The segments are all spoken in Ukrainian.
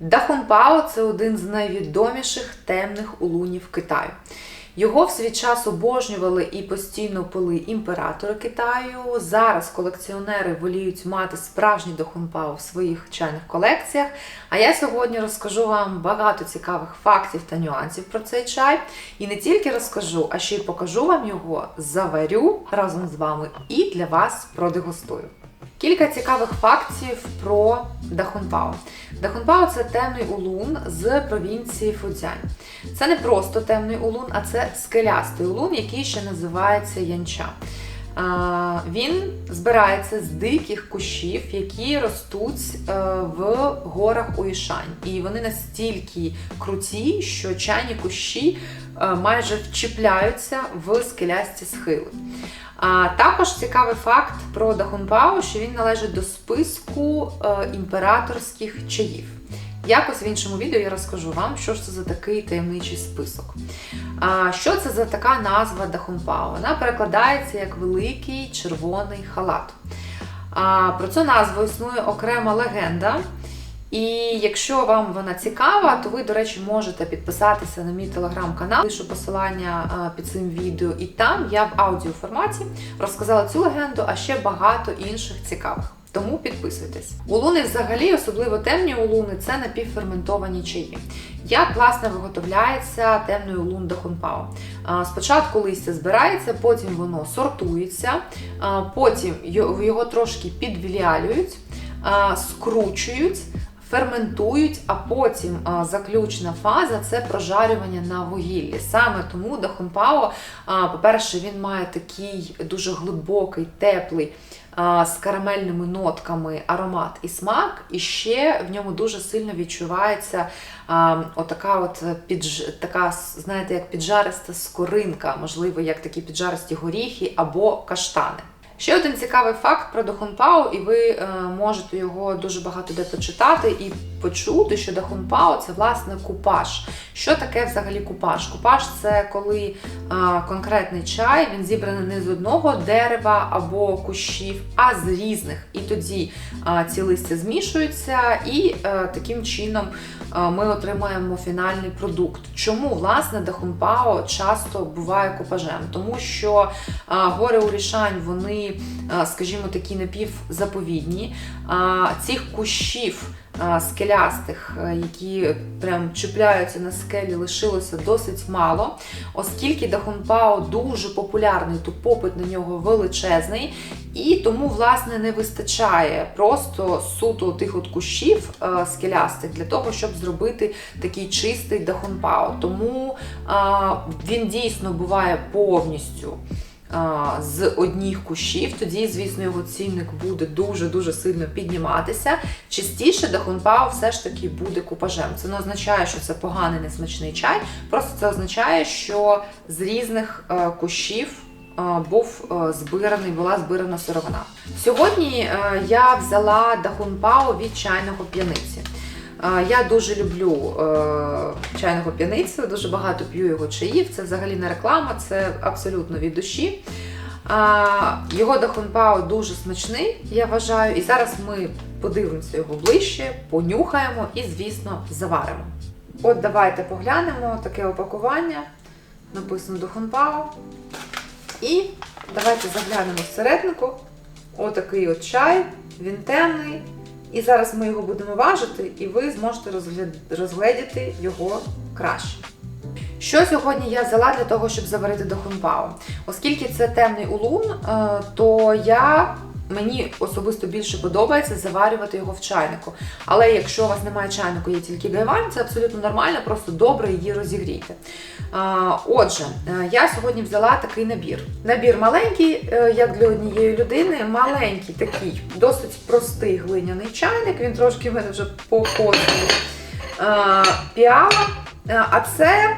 Дахунпао це один з найвідоміших темних улунів Китаю. Його в свій час обожнювали і постійно пили імператори Китаю. Зараз колекціонери воліють мати справжній дахунпао в своїх чайних колекціях. А я сьогодні розкажу вам багато цікавих фактів та нюансів про цей чай. І не тільки розкажу, а ще й покажу вам його, заварю разом з вами і для вас продегустую. Кілька цікавих фактів про Дахунпао. Дахунпао це темний улун з провінції Фудзянь. Це не просто темний улун, а це скелястий улун, який ще називається янча. Він збирається з диких кущів, які ростуть е, в горах Уішань. І вони настільки круті, що чайні кущі е, майже вчіпляються в скелясті схили. А також цікавий факт про Дахунпао, що він належить до списку е, імператорських чаїв. Якось в іншому відео я розкажу вам, що ж це за такий таємничий список. А, що це за така назва Дахунпао? Вона перекладається як великий червоний халат. А, про цю назву існує окрема легенда. І якщо вам вона цікава, то ви, до речі, можете підписатися на мій телеграм-канал, пишу посилання під цим відео, і там я в аудіоформаті розказала цю легенду, а ще багато інших цікавих. Тому підписуйтесь. Улуни взагалі, особливо темні улуни, це напівферментовані чаї. Як власне виготовляється темний улун дахунпао? Спочатку листя збирається, потім воно сортується, потім його трошки підвілялюють, скручують. Ферментують, а потім а, заключна фаза це прожарювання на вугіллі. Саме тому дахунпао, по-перше, він має такий дуже глибокий, теплий з карамельними нотками аромат і смак, і ще в ньому дуже сильно відчувається а, отака от підж... така, знаєте, як піджариста скоринка, можливо, як такі піджаристі горіхи або каштани. Ще один цікавий факт про Дахунпао, і ви е, можете його дуже багато де почитати і почути, що Дахунпао це власне купаж. Що таке взагалі купаж? Купаж це коли е, конкретний чай він зібраний не з одного дерева або кущів, а з різних. І тоді е, ці листя змішуються, і е, таким чином е, ми отримаємо фінальний продукт. Чому власне Дахунпао часто буває купажем? Тому що а, гори Урішань, вони, а, скажімо, такі напівзаповідні. А, Цих кущів а, скелястих, які прям чіпляються на скелі, лишилося досить мало, оскільки Дахунпао дуже популярний, то попит на нього величезний, і тому, власне, не вистачає просто суто тих от кущів скелястих для того, щоб зробити такий чистий Дахунпао. Тому він дійсно буває повністю з одних кущів, тоді, звісно, його цінник буде дуже-дуже сильно підніматися. Частіше дахунпао все ж таки буде купажем. Це не означає, що це поганий несмачний чай, просто це означає, що з різних е, кущів. е, Був е, збираний, була збирана сировина. Сьогодні я взяла дахунпао від чайного п'яниці. Я дуже люблю е, чайного п'яницю, дуже багато п'ю його чаїв. Це взагалі не реклама, це абсолютно від душі. Його дахунпао дуже смачний, я вважаю. І зараз ми подивимося його ближче, понюхаємо і, звісно, заваримо. От давайте поглянемо таке опакування. Написано дахунпао. І давайте заглянемо всереднику. Отакий от чай, він темний. І зараз ми його будемо важити, і ви зможете розгледіти його краще. Що сьогодні я взяла для того, щоб заварити дахунпао? Оскільки це темний улун, е, то я. Мені особисто більше подобається заварювати його в чайнику. Але якщо у вас немає чайнику, є тільки гайвань, це абсолютно нормально, просто добре її розігрійте. Отже, е, я сьогодні взяла такий набір. Набір маленький, е, як для однієї людини, маленький такий, досить простий глиняний чайник. Він трошки в мене вже покоцаний. Е, Піала. А це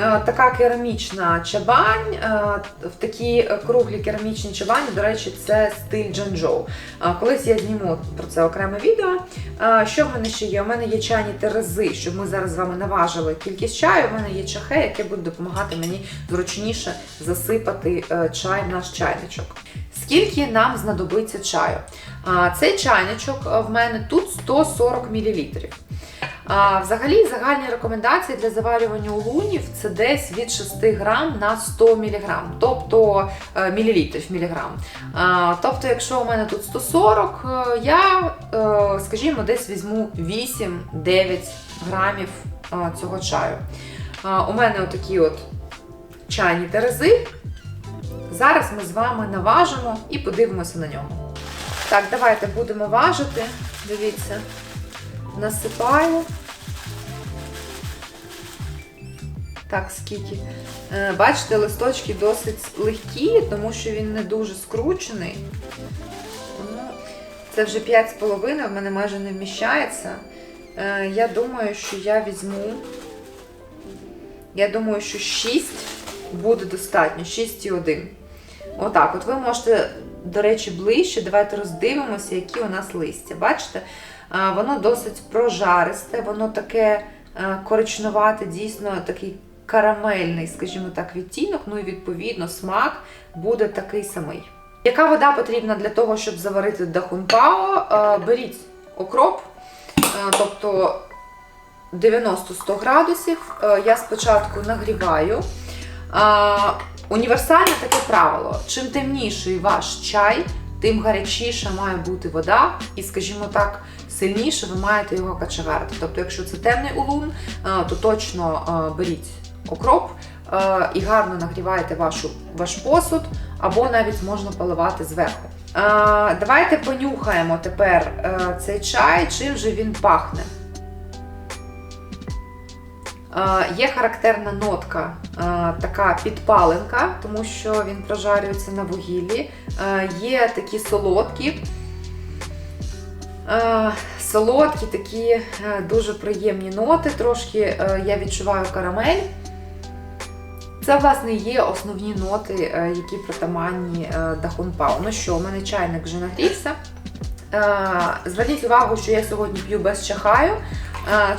така керамічна чабань, е, в такі е, круглі керамічні чабані, до речі, це стиль Джанчжоу. Е, Колись я зніму про це окреме відео. Е, Що в мене ще є? У мене є чайні терези, щоб ми зараз з вами наважили кількість чаю. У мене є чахе, яке буде допомагати мені зручніше засипати е, чай в наш чайничок. Скільки нам знадобиться чаю? Цей чайничок е, в мене тут 140 мл. А, взагалі, загальні рекомендації для заварювання улунів це десь від 6 грам на 100 мг, тобто е, мілілітрів міліграм. А, тобто, якщо у мене тут 140, е, я, е, скажімо, десь візьму 8-9 грамів цього чаю. А, у мене отакі от чайні терези. Зараз ми з вами наважимо і подивимося на нього. Так, давайте будемо важити. Дивіться, насипаю. Так, скільки. Е, Бачите, листочки досить легкі, тому що він не дуже скручений. Це вже 5,5, в мене майже не вміщається. Е, Я думаю, що я візьму. Я думаю, що 6 буде достатньо, 6,1. Отак, от ви можете, до речі, ближче. Давайте роздивимося, які у нас листя. Бачите? Воно досить прожаристе, воно таке е, коричнувате, дійсно такий карамельний, скажімо так, відтінок. Ну і відповідно смак буде такий самий. Яка вода потрібна для того, щоб заварити дахунпао? Е, Беріть окроп, е, тобто 90-100 градусів. Е, Я спочатку нагріваю. Універсальне таке правило: чим темніший ваш чай, тим гарячіша має бути вода, і, скажімо так, сильніше ви маєте його качегарити. Тобто, якщо це темний улун, то точно беріть окроп а, і гарно нагрівайте вашу, ваш посуд, або навіть можна поливати зверху. А, Давайте понюхаємо тепер е, цей чай, чим же він пахне. Е, Є характерна нотка, е, така підпаленка, тому що він прожарюється на вугіллі. Е, Є такі солодкі, е, солодкі, такі е, дуже приємні ноти. Трошки е, я відчуваю карамель. Це, власне, є основні ноти, е, які притаманні е, дахунпау. Ну що, у мене чайник вже нагрівся. Е, Зверніть увагу, що я сьогодні п'ю без чахаю.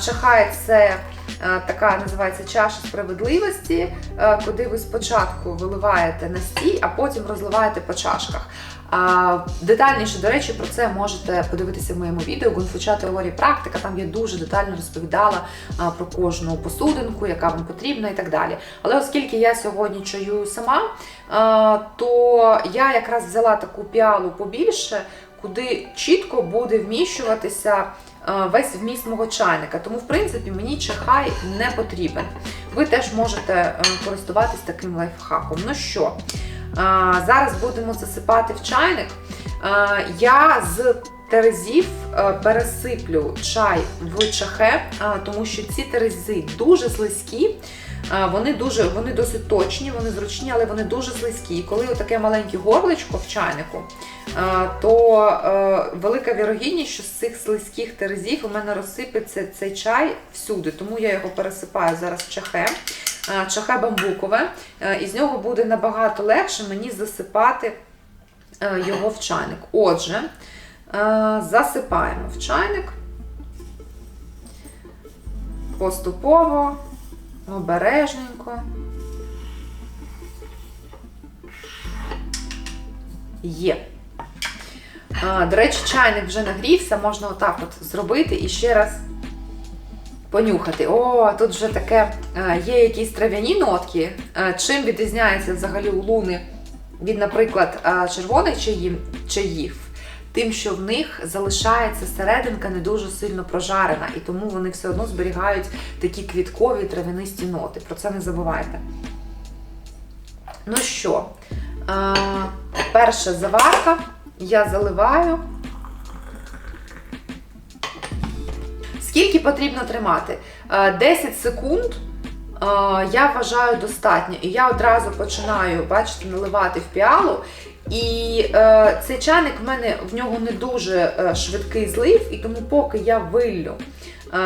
Чахай це така називається чаша справедливості, куди ви спочатку виливаєте настій, а потім розливаєте по чашках. Детальніше, до речі, про це можете подивитися в моєму відео Гунфуча теорія практика. Там я дуже детально розповідала про кожну посудинку, яка вам потрібна і так далі. Але оскільки я сьогодні чаю сама, то я якраз взяла таку піалу побільше, куди чітко буде вміщуватися весь вміст мого чайника. Тому, в принципі, мені чахай не потрібен. Ви теж можете е, користуватись таким лайфхаком. Ну що, зараз будемо засипати в чайник. Я з терезів е, пересиплю чай в чахе, тому що ці терези дуже слизькі. Вони дуже, вони досить точні, вони зручні, але вони дуже слизькі. І коли таке маленьке горличко в чайнику, то е, велика вірогідність, що з цих слизьких терезів у мене розсипеться цей чай всюди. Тому я його пересипаю зараз в чахе. Е, Чахе бамбукове, Е, і з нього буде набагато легше мені засипати е, його в чайник. Отже, засипаємо в чайник поступово, обережненько. Є. До речі, чайник вже нагрівся, можна отак от зробити і ще раз понюхати. О, тут вже таке е, є якісь трав'яні нотки. Е, Чим відрізняється взагалі улуни від, наприклад, е, червоних чаїв? Тим, що в них залишається серединка не дуже сильно прожарена, і тому вони все одно зберігають такі квіткові трав'янисті ноти. Про це не забувайте. Ну що, перша заварка. Я заливаю. Скільки потрібно тримати? Е, 10 секунд е, я вважаю достатньо. І я одразу починаю, бачите, наливати в піалу. І е, цей чайник в мене в нього не дуже е, швидкий злив, і тому поки я виллю е,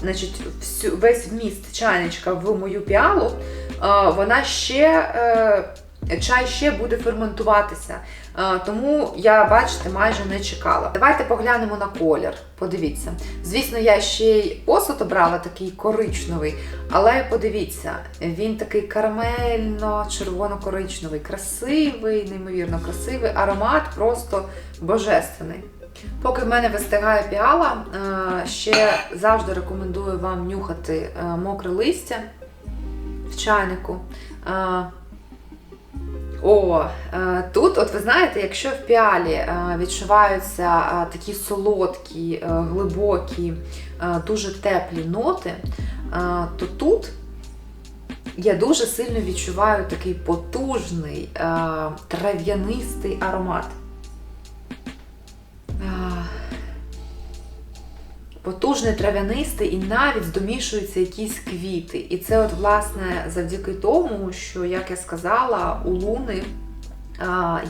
значить, всю, весь вміст чайничка в мою піалу, е, вона ще. Е, Чай ще буде ферментуватися, Е, тому я, бачите, майже не чекала. Давайте поглянемо на колір. Подивіться. Звісно, я ще й посуд обрала такий коричневий, але подивіться, він такий карамельно-червоно-коричневий, красивий, неймовірно красивий, аромат просто божественний. Поки в мене вистигає піала, е, ще завжди рекомендую вам нюхати е, мокре листя в чайнику. О, е, тут, от ви знаєте, якщо в піалі е, відчуваються е, такі солодкі, глибокі, дуже теплі ноти, то тут я дуже сильно відчуваю такий потужний трав'янистий аромат. Потужний трав'янистий і навіть домішуються якісь квіти. І це, от, власне, завдяки тому, що, як я сказала, у луни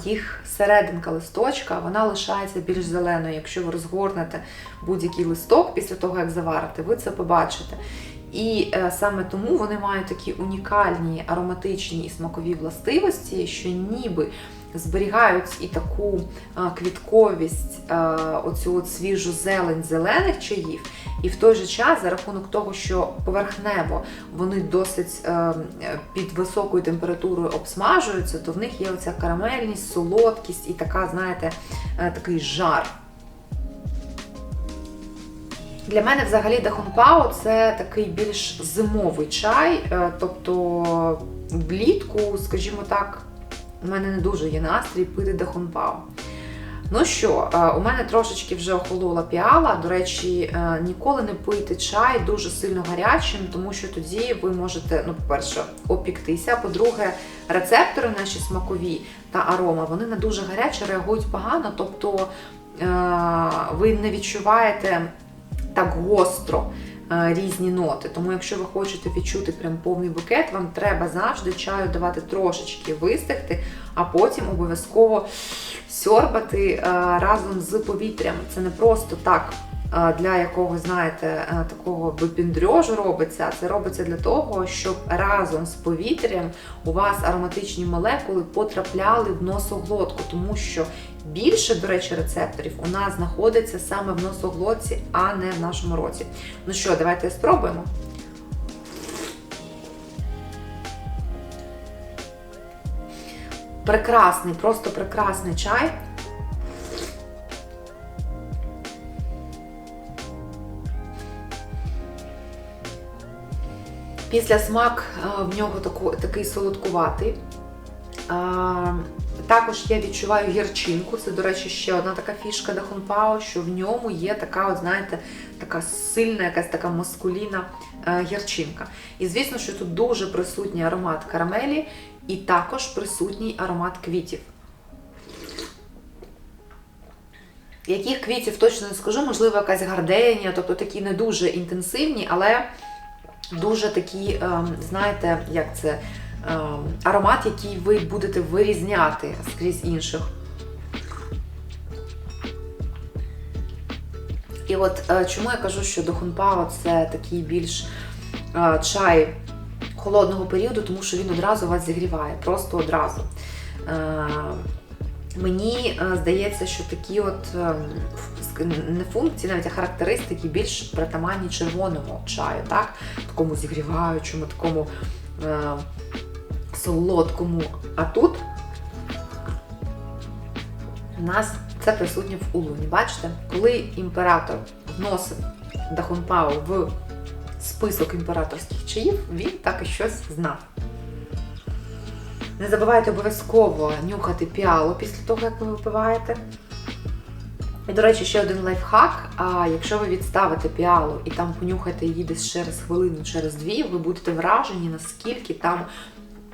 їх серединка листочка вона лишається більш зеленою. Якщо ви розгорнете будь-який листок після того, як заварите, ви це побачите. І е, саме тому вони мають такі унікальні ароматичні і смакові властивості, що ніби зберігають і таку е, квітковість, е, оцю от свіжу зелень зелених чаїв, і в той же час, за рахунок того, що поверхнево вони досить під високою температурою обсмажуються, то в них є оця карамельність, солодкість і така, знаєте, такий жар. Для мене взагалі Дахунпао це такий більш зимовий чай, е, тобто влітку, скажімо так, у мене не дуже є настрій пити Дахунпао. Ну що, е, у мене трошечки вже охолола піала. До речі, е, ніколи не пийте чай дуже сильно гарячим, тому що тоді ви можете, ну, по-перше, опіктися. По-друге, рецептори наші смакові та арома, вони на дуже гаряче реагують погано, тобто ви не відчуваєте так гостро е, різні ноти. Тому, якщо ви хочете відчути прям повний букет, вам треба завжди чаю давати трошечки вистигти, а потім обов'язково сьорбати е, разом з повітрям. Це не просто так. е, Для якогось, знаєте, такого випіндрьожу робиться, це робиться для того, щоб разом з повітрям у вас ароматичні молекули потрапляли в носоглотку, тому що більше, до речі, рецепторів у нас знаходиться саме в носоглотці, а не в нашому роті. Ну що, давайте спробуємо. Прекрасний, просто прекрасний чай. Після смак е, в нього такий солодкуватий. Також я відчуваю гірчинку. Це, до речі, ще одна така фішка Дахунпао, що в ньому є така, от, знаєте, така сильна, якась така маскуліна е, гірчинка. І звісно, що тут дуже присутній аромат карамелі і також присутній аромат квітів. Яких квітів точно не скажу, можливо, якась гарденія, тобто такі не дуже інтенсивні, але дуже такі, ем, знаєте, як це, аромат, який ви будете вирізняти скрізь інших. І от е, чому я кажу, що Дохунпао це такий більш е, чай холодного періоду, тому що він одразу вас зігріває, просто одразу. Е, Мені здається, що такі от е, не функції, навіть а характеристики більш притаманні червоному чаю, так? Такому зігріваючому, такому солодкому. А тут у нас це присутнє в улуні. Бачите, коли імператор вносив Дахунпао в список імператорських чаїв, він так і щось знав. Не забувайте обов'язково нюхати піалу після того, як ви випиваєте. І, до речі, ще один лайфхак. А якщо ви відставите піалу і там понюхаєте її десь через хвилину, через дві, ви будете вражені, наскільки там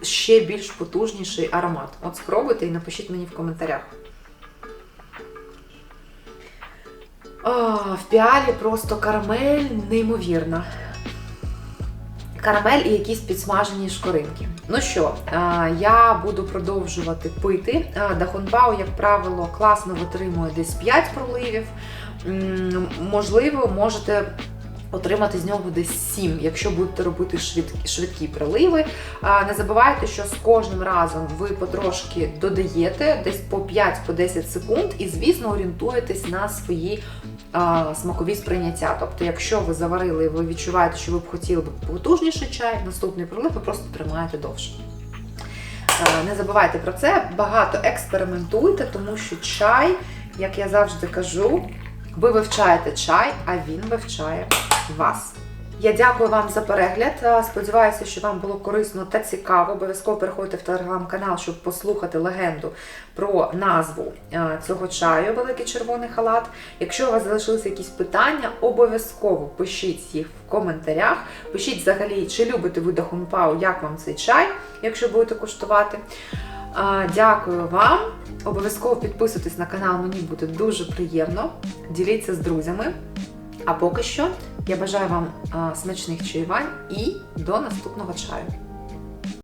ще більш потужніший аромат. От спробуйте і напишіть мені в коментарях. О, в піалі просто карамель неймовірна. Карамель і якісь підсмажені шкоринки. Ну що, я буду продовжувати пити. Дахунбао, як правило, класно витримує десь 5 проливів. Можливо, можете отримати з нього десь 7, якщо будете робити швидкі, швидкі приливи. Не забувайте, що з кожним разом ви потрошки додаєте десь по 5-10 секунд, і, звісно, орієнтуєтесь на свої а, смакові сприйняття. Тобто, якщо ви заварили і ви відчуваєте, що ви б хотіли б потужніший чай, наступний прилив ви просто тримаєте довше. Не забувайте про це, багато експериментуйте, тому що чай, як я завжди кажу, ви вивчаєте чай, а він вивчає вас. Я дякую вам за перегляд. Е, Сподіваюся, що вам було корисно та цікаво. Обов'язково переходьте в телеграм-канал, щоб послухати легенду про назву е, цього чаю Великий червоний халат. Якщо у вас залишилися якісь питання, обов'язково пишіть їх в коментарях. Пишіть взагалі, чи любите ви Дахунпау, як вам цей чай, якщо будете куштувати. Е, Дякую вам. Обов'язково підписуйтесь на канал, мені буде дуже приємно. Діліться з друзями. А поки що я бажаю вам смачних чаювань і до наступного чаю.